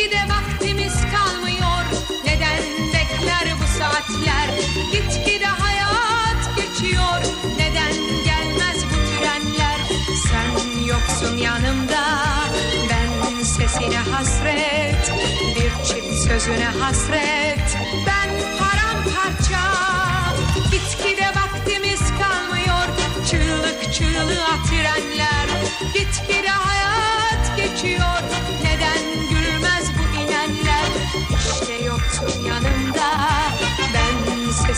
Belki de vaktimiz kalmıyor. Neden bekler bu saatler? Gitgide hayat geçiyor. Neden gelmez bu trenler? Sen yoksun yanımda. Ben sesine hasret. Bir çift sözüne hasret. Ben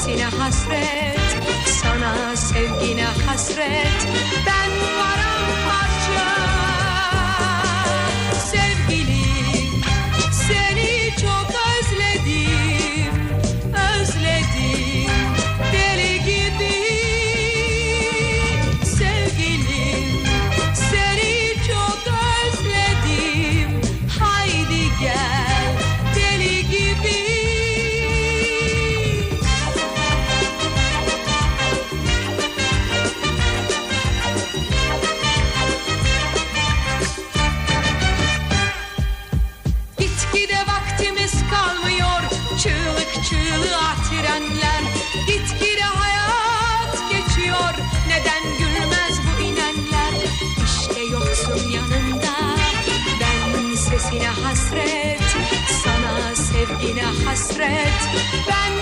sesine hasret Sana sevgine hasret. Ben sevgine hasret Sana sevgine hasret Ben